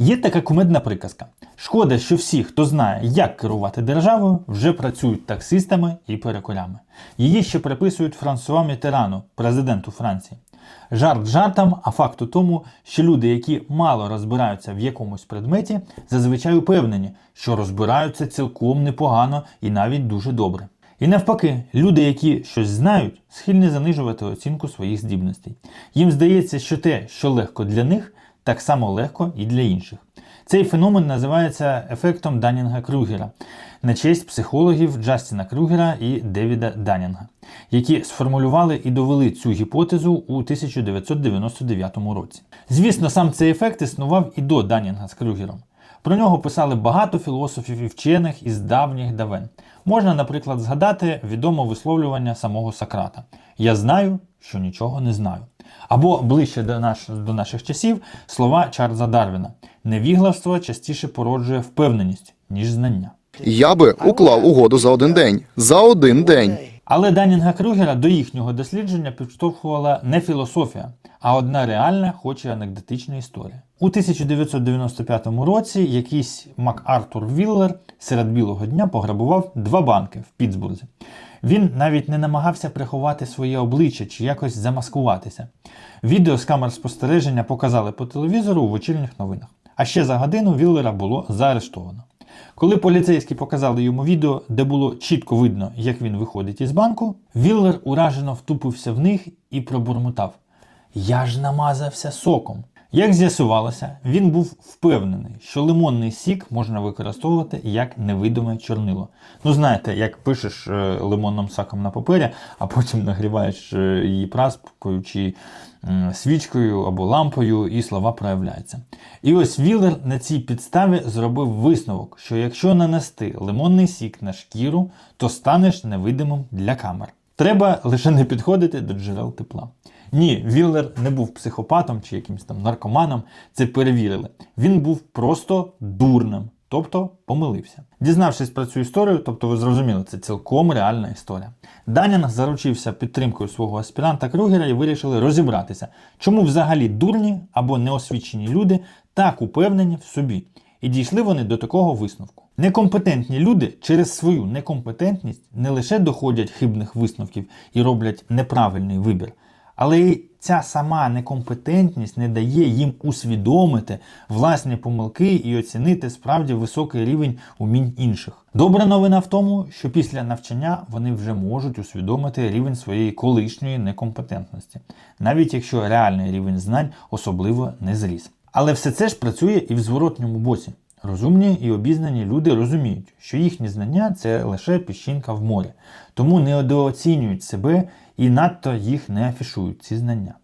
Є така кумедна приказка. Шкода, що всі, хто знає, як керувати державою, вже працюють таксистами і перекорями. Її ще приписують Франсуа Мітерану, президенту Франції. Жарт жартом, а факт у тому, що люди, які мало розбираються в якомусь предметі, зазвичай упевнені, що розбираються цілком непогано і навіть дуже добре. І навпаки, люди, які щось знають, схильні занижувати оцінку своїх здібностей. Їм здається, що те, що легко для них, так само легко і для інших. Цей феномен називається ефектом Данінга Крюгера на честь психологів Джастіна Крюгера і Девіда Данінга, які сформулювали і довели цю гіпотезу у 1999 році. Звісно, сам цей ефект існував і до Данінга з Крюгером. Про нього писали багато філософів і вчених із давніх давен. Можна, наприклад, згадати відоме висловлювання самого Сократа: Я знаю, що нічого не знаю. Або ближче до, наш, до наших часів слова Чарльза Дарвіна: невігластво частіше породжує впевненість, ніж знання. Я би уклав угоду за один день. За один день. Але Данінга Крюгера до їхнього дослідження підштовхувала не філософія, а одна реальна, хоч і анекдотична історія. У 1995 році якийсь МакАртур Віллер серед білого дня пограбував два банки в Пітсбурзі. Він навіть не намагався приховати своє обличчя чи якось замаскуватися. Відео з камер спостереження показали по телевізору у вечірніх новинах. А ще за годину Віллера було заарештовано. Коли поліцейські показали йому відео, де було чітко видно, як він виходить із банку, Віллер уражено втупився в них і пробурмотав: Я ж намазався соком. Як з'ясувалося, він був впевнений, що лимонний сік можна використовувати як невидиме чорнило. Ну, знаєте, як пишеш е, лимонним соком на папері, а потім нагріваєш е, її праскою чи свічкою або лампою, і слова проявляються. І ось Віллер на цій підставі зробив висновок, що якщо нанести лимонний сік на шкіру, то станеш невидимим для камер. Треба лише не підходити до джерел тепла. Ні, Віллер не був психопатом чи якимось там наркоманом, це перевірили. Він був просто дурним, тобто помилився. Дізнавшись про цю історію, тобто ви зрозуміли, це цілком реальна історія. Данінг заручився підтримкою свого аспіранта Крюгера і вирішили розібратися, чому взагалі дурні або неосвічені люди так упевнені в собі. І дійшли вони до такого висновку. Некомпетентні люди через свою некомпетентність не лише доходять хибних висновків і роблять неправильний вибір, але ця сама некомпетентність не дає їм усвідомити власні помилки і оцінити справді високий рівень умінь інших. Добра новина в тому, що після навчання вони вже можуть усвідомити рівень своєї колишньої некомпетентності, навіть якщо реальний рівень знань особливо не зріс. Але все це ж працює і в зворотньому боці. Розумні і обізнані люди розуміють, що їхні знання це лише піщинка в морі, тому недооцінюють себе і надто їх не афішують, ці знання.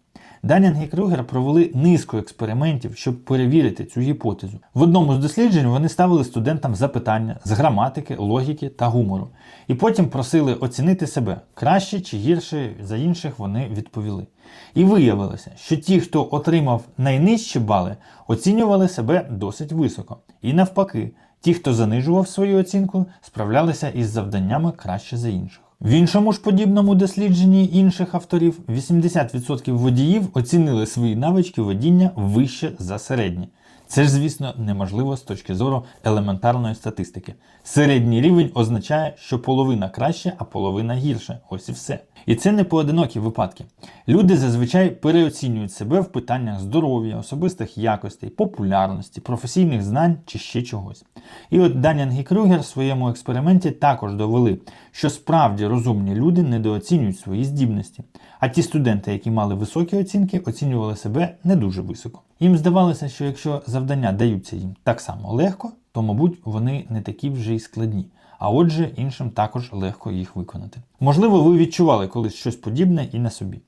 Данінг і Крюгер провели низку експериментів, щоб перевірити цю гіпотезу. В одному з досліджень вони ставили студентам запитання з граматики, логіки та гумору, і потім просили оцінити себе краще чи гірше за інших вони відповіли. І виявилося, що ті, хто отримав найнижчі бали, оцінювали себе досить високо. І навпаки, ті, хто занижував свою оцінку, справлялися із завданнями краще за інших. В іншому ж подібному дослідженні інших авторів 80% водіїв оцінили свої навички водіння вище за середні. Це ж, звісно, неможливо з точки зору елементарної статистики. Середній рівень означає, що половина краще, а половина гірше. Ось і все. І це не поодинокі випадки. Люди зазвичай переоцінюють себе в питаннях здоров'я, особистих якостей, популярності, професійних знань чи ще чогось. І от Данінг і Крюгер в своєму експерименті також довели, що справді розумні люди недооцінюють свої здібності. А ті студенти, які мали високі оцінки, оцінювали себе не дуже високо. Їм здавалося, що якщо завдання даються їм так само легко, то, мабуть, вони не такі вже й складні. А отже, іншим також легко їх виконати. Можливо, ви відчували колись щось подібне і на собі.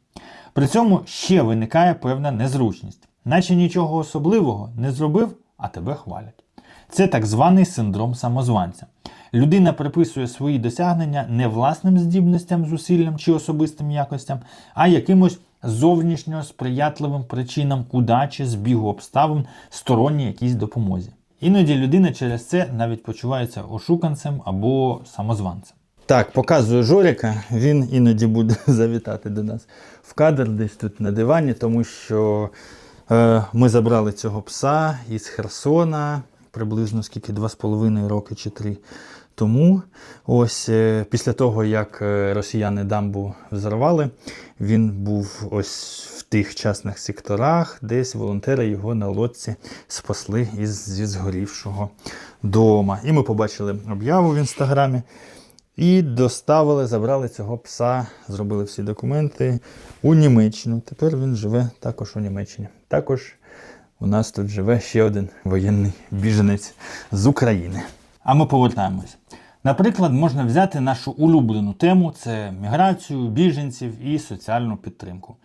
При цьому ще виникає певна незручність, наче нічого особливого не зробив, а тебе хвалять. Це так званий синдром самозванця. Людина приписує свої досягнення не власним здібностям, зусиллям чи особистим якостям, а якимось зовнішньо сприятливим причинам удачі, збігу обставин, сторонній якійсь допомозі. Іноді людина через це навіть почувається ошуканцем або самозванцем. Так, показую Жоріка, він іноді буде завітати до нас в кадр десь тут на дивані, тому що Е, Ми забрали цього пса із Херсона приблизно скільки 2,5 роки чи 3 тому. Ось е, після того, як е, росіяни дамбу взорвали, він був ось в тих частних секторах, десь волонтери його на лодці спасли із зі згорівшого дома. І ми побачили об'яву в інстаграмі. І доставили, забрали цього пса, зробили всі документи у Німеччину. Тепер він живе також у Німеччині. Також у нас тут живе ще один воєнний біженець з України. А ми повертаємось. Наприклад, можна взяти нашу улюблену тему це міграцію, біженців і соціальну підтримку.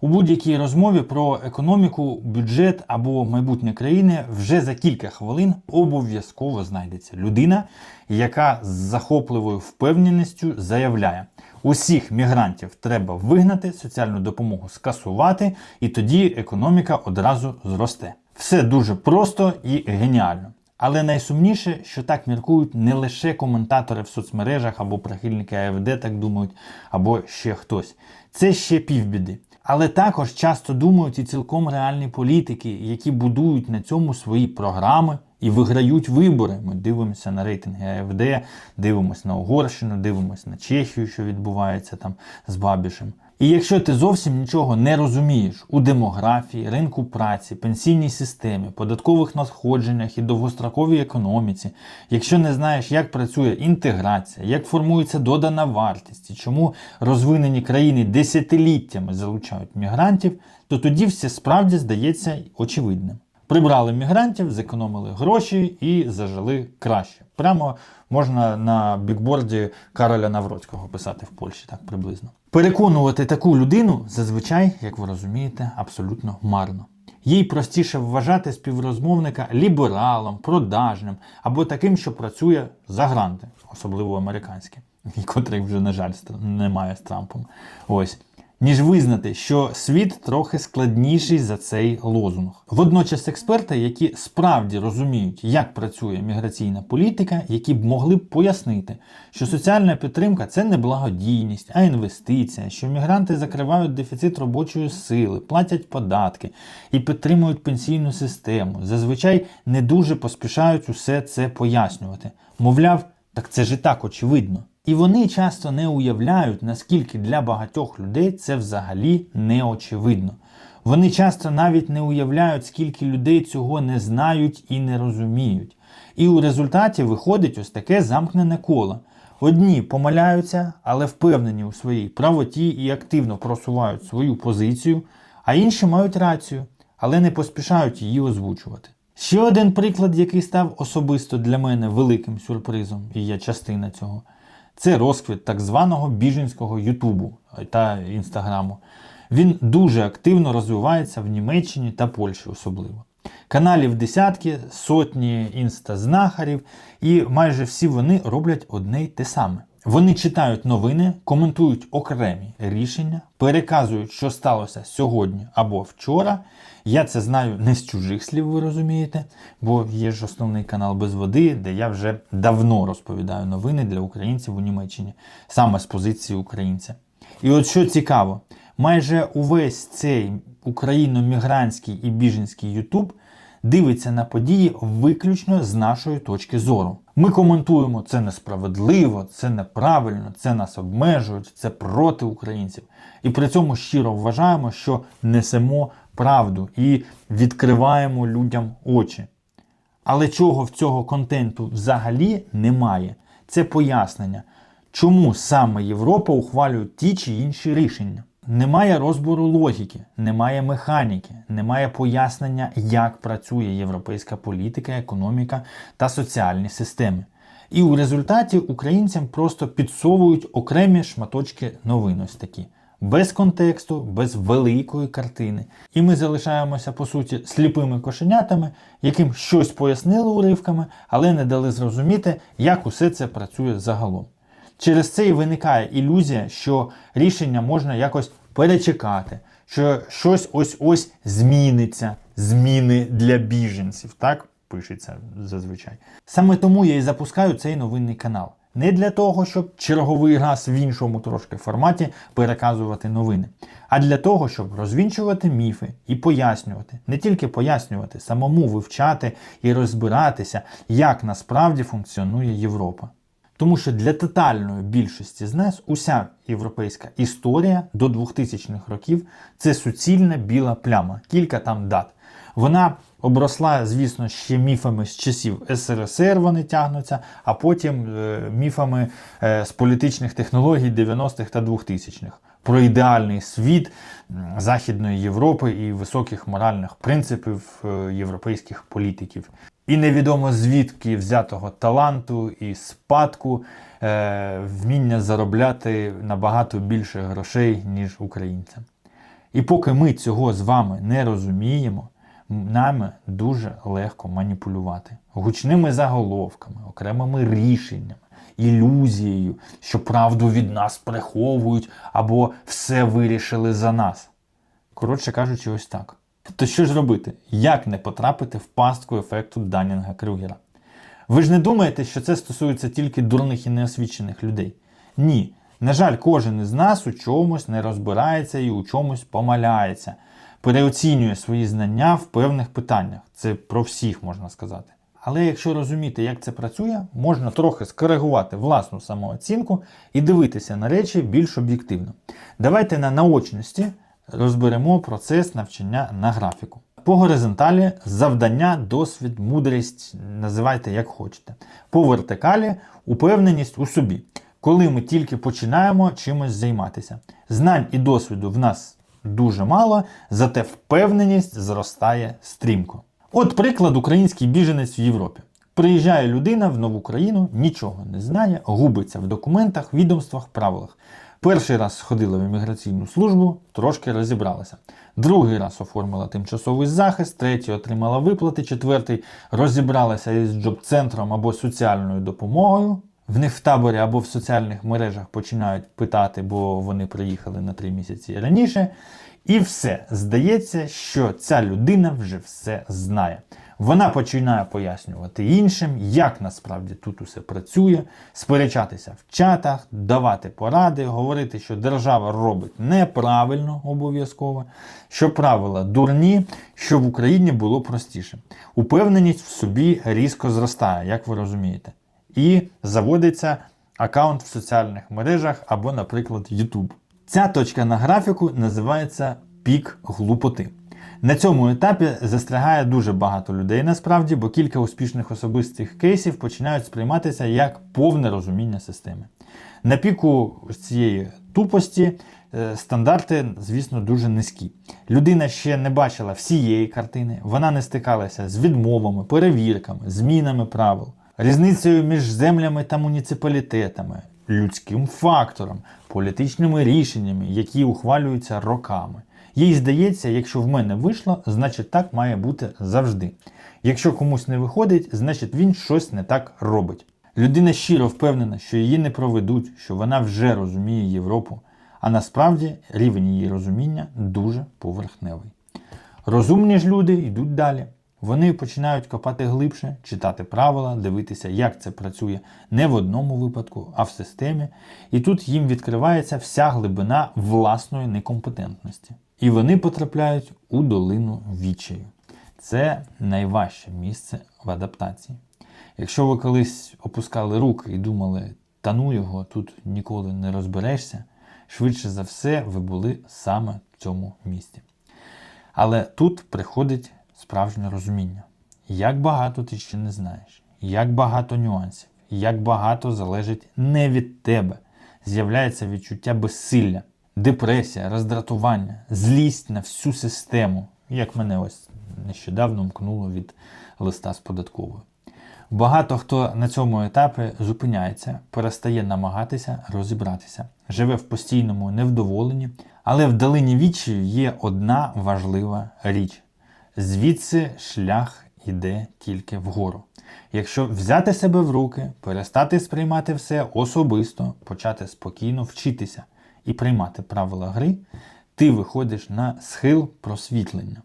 У будь-якій розмові про економіку, бюджет або майбутнє країни вже за кілька хвилин обов'язково знайдеться людина, яка з захопливою впевненістю заявляє: усіх мігрантів треба вигнати, соціальну допомогу скасувати, і тоді економіка одразу зросте. Все дуже просто і геніально. Але найсумніше, що так міркують не лише коментатори в соцмережах або прихильники АФД так думають, або ще хтось. Це ще півбіди. Але також часто думають і цілком реальні політики, які будують на цьому свої програми і виграють вибори. Ми дивимося на рейтинги АФД, дивимося на Угорщину, дивимося на Чехію, що відбувається там з Бабішем. І якщо ти зовсім нічого не розумієш у демографії, ринку праці, пенсійній системі, податкових надходженнях і довгостроковій економіці, якщо не знаєш, як працює інтеграція, як формується додана вартість і чому розвинені країни десятиліттями залучають мігрантів, то тоді все справді здається очевидним. Прибрали мігрантів, зекономили гроші і зажили краще. Прямо можна на бікборді Кароля Навроцького писати в Польщі, так приблизно. Переконувати таку людину зазвичай, як ви розумієте, абсолютно марно. Їй простіше вважати співрозмовника лібералом, продажним або таким, що працює за гранти, особливо американським, і котрих вже, на жаль, немає з Трампом. Ось ніж визнати, що світ трохи складніший за цей лозунг. Водночас експерти, які справді розуміють, як працює міграційна політика, які б могли б пояснити, що соціальна підтримка це не благодійність, а інвестиція, що мігранти закривають дефіцит робочої сили, платять податки і підтримують пенсійну систему, зазвичай не дуже поспішають усе це пояснювати. Мовляв, так це ж і так очевидно. І вони часто не уявляють, наскільки для багатьох людей це взагалі не очевидно. Вони часто навіть не уявляють, скільки людей цього не знають і не розуміють. І у результаті виходить ось таке замкнене коло. Одні помиляються, але впевнені у своїй правоті і активно просувають свою позицію, а інші мають рацію, але не поспішають її озвучувати. Ще один приклад, який став особисто для мене великим сюрпризом, і я частина цього, це розквіт так званого біженського Ютубу та Інстаграму. Він дуже активно розвивається в Німеччині та Польщі особливо. Каналів десятки, сотні інстазнахарів, і майже всі вони роблять одне й те саме. Вони читають новини, коментують окремі рішення, переказують, що сталося сьогодні або вчора. Я це знаю не з чужих слів, ви розумієте, бо є ж основний канал без води, де я вже давно розповідаю новини для українців у Німеччині, саме з позиції українця. І от що цікаво, майже увесь цей україно-мігрантський і біженський Ютуб дивиться на події виключно з нашої точки зору. Ми коментуємо це несправедливо, це неправильно, це нас обмежують, це проти українців. І при цьому щиро вважаємо, що несемо правду і відкриваємо людям очі. Але чого в цього контенту взагалі немає, це пояснення, чому саме Європа ухвалює ті чи інші рішення. Немає розбору логіки, немає механіки, немає пояснення, як працює європейська політика, економіка та соціальні системи. І у результаті українцям просто підсовують окремі шматочки новин ось такі. Без контексту, без великої картини. І ми залишаємося, по суті, сліпими кошенятами, яким щось пояснили уривками, але не дали зрозуміти, як усе це працює загалом. Через це і виникає ілюзія, що рішення можна якось перечекати, що щось ось-ось зміниться, зміни для біженців, так пишеться зазвичай. Саме тому я і запускаю цей новинний канал. Не для того, щоб черговий раз в іншому трошки форматі переказувати новини, а для того, щоб розвінчувати міфи і пояснювати, не тільки пояснювати, самому вивчати і розбиратися, як насправді функціонує Європа. Тому що для тотальної більшості з нас уся європейська історія до 2000-х років це суцільна біла пляма, кілька там дат. Вона обросла, звісно, ще міфами з часів СРСР вони тягнуться, а потім е, міфами е, з політичних технологій 90-х та 2000-х. Про ідеальний світ Західної Європи і високих моральних принципів е, європейських політиків. І невідомо звідки взятого таланту і спадку, е, вміння заробляти набагато більше грошей, ніж українцям. І поки ми цього з вами не розуміємо, нами дуже легко маніпулювати гучними заголовками, окремими рішеннями, ілюзією, що правду від нас приховують або все вирішили за нас. Коротше кажучи, ось так. То що ж робити? Як не потрапити в пастку ефекту Данінга Крюгера? Ви ж не думаєте, що це стосується тільки дурних і неосвічених людей? Ні. На жаль, кожен із нас у чомусь не розбирається і у чомусь помиляється, переоцінює свої знання в певних питаннях. Це про всіх можна сказати. Але якщо розуміти, як це працює, можна трохи скоригувати власну самооцінку і дивитися на речі більш об'єктивно. Давайте на наочності розберемо процес навчання на графіку. По горизонталі завдання, досвід, мудрість, називайте як хочете. По вертикалі упевненість у собі, коли ми тільки починаємо чимось займатися. Знань і досвіду в нас дуже мало, зате впевненість зростає стрімко. От приклад український біженець в Європі. Приїжджає людина в нову країну, нічого не знає, губиться в документах, відомствах, правилах. Перший раз сходила в імміграційну службу, трошки розібралася. Другий раз оформила тимчасовий захист, третій отримала виплати, четвертий розібралася із джоб-центром або соціальною допомогою. В них в таборі або в соціальних мережах починають питати, бо вони приїхали на три місяці раніше. І все. Здається, що ця людина вже все знає. Вона починає пояснювати іншим, як насправді тут усе працює, сперечатися в чатах, давати поради, говорити, що держава робить неправильно обов'язково, що правила дурні, що в Україні було простіше. Упевненість в собі різко зростає, як ви розумієте. І заводиться аккаунт в соціальних мережах або, наприклад, YouTube. Ця точка на графіку називається пік глупоти. На цьому етапі застрягає дуже багато людей насправді, бо кілька успішних особистих кейсів починають сприйматися як повне розуміння системи. На піку цієї тупості е, стандарти, звісно, дуже низькі. Людина ще не бачила всієї картини, вона не стикалася з відмовами, перевірками, змінами правил, різницею між землями та муніципалітетами, людським фактором, політичними рішеннями, які ухвалюються роками. Їй здається, якщо в мене вийшло, значить так має бути завжди. Якщо комусь не виходить, значить він щось не так робить. Людина щиро впевнена, що її не проведуть, що вона вже розуміє Європу, а насправді рівень її розуміння дуже поверхневий. Розумні ж люди йдуть далі. Вони починають копати глибше, читати правила, дивитися, як це працює не в одному випадку, а в системі. І тут їм відкривається вся глибина власної некомпетентності. І вони потрапляють у долину відчаю. Це найважче місце в адаптації. Якщо ви колись опускали руки і думали, та ну його, тут ніколи не розберешся, швидше за все, ви були саме в цьому місці. Але тут приходить справжнє розуміння. Як багато ти ще не знаєш, як багато нюансів, як багато залежить не від тебе. З'являється відчуття безсилля, депресія, роздратування, злість на всю систему, як мене ось нещодавно мкнуло від листа з податковою. Багато хто на цьому етапі зупиняється, перестає намагатися розібратися, живе в постійному невдоволенні, але в долині відчаю є одна важлива річ. Звідси шлях іде тільки вгору. Якщо взяти себе в руки, перестати сприймати все особисто, почати спокійно вчитися і приймати правила гри, ти виходиш на схил просвітлення.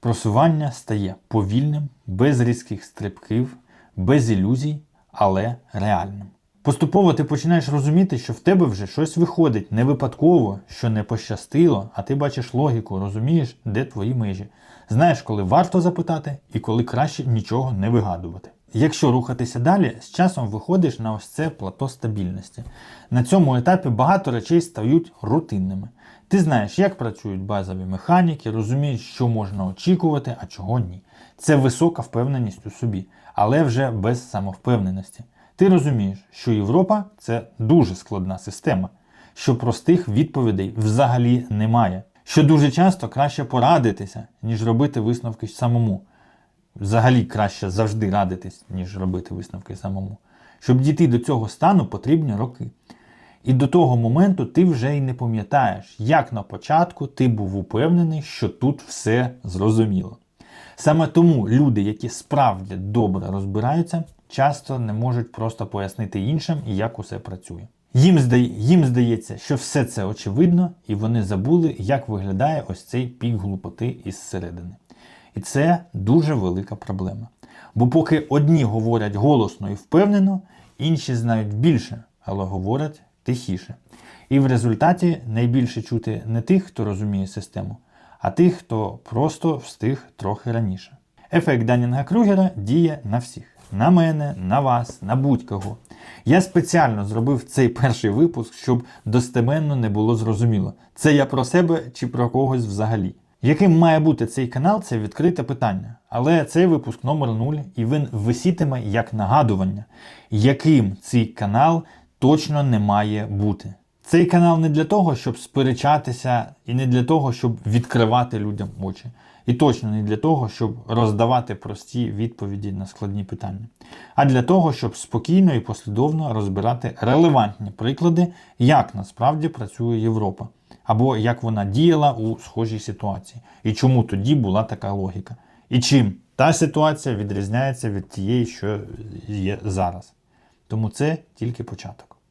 Просування стає повільним, без різких стрибків, без ілюзій, але реальним. Поступово ти починаєш розуміти, що в тебе вже щось виходить не випадково, що не пощастило, а ти бачиш логіку, розумієш, де твої межі. Знаєш, коли варто запитати і коли краще нічого не вигадувати. Якщо рухатися далі, з часом виходиш на ось це плато стабільності. На цьому етапі багато речей стають рутинними. Ти знаєш, як працюють базові механіки, розумієш, що можна очікувати, а чого ні. Це висока впевненість у собі, але вже без самовпевненості. Ти розумієш, що Європа це дуже складна система, що простих відповідей взагалі немає, що дуже часто краще порадитися, ніж робити висновки самому. Взагалі краще завжди радитись, ніж робити висновки самому. Щоб дійти до цього стану, потрібні роки. І до того моменту ти вже й не пам'ятаєш, як на початку ти був упевнений, що тут все зрозуміло. Саме тому люди, які справді добре розбираються, часто не можуть просто пояснити іншим, як усе працює. Їм, здає, їм здається, що все це очевидно, і вони забули, як виглядає ось цей пік глупоти із середини. І це дуже велика проблема. Бо поки одні говорять голосно і впевнено, інші знають більше, але говорять тихіше. І в результаті найбільше чути не тих, хто розуміє систему, а тих, хто просто встиг трохи раніше. Ефект Данінга Кругера діє на всіх: на мене, на вас, на будь-кого. Я спеціально зробив цей перший випуск, щоб достеменно не було зрозуміло, це я про себе чи про когось взагалі. Яким має бути цей канал, це відкрите питання. Але цей випуск номер 0 і він висітиме як нагадування, яким цей канал точно не має бути. Цей канал не для того, щоб сперечатися, і не для того, щоб відкривати людям очі. І точно не для того, щоб роздавати прості відповіді на складні питання, а для того, щоб спокійно і послідовно розбирати релевантні приклади, як насправді працює Європа, або як вона діяла у схожій ситуації, і чому тоді була така логіка, і чим та ситуація відрізняється від тієї, що є зараз. Тому це тільки початок.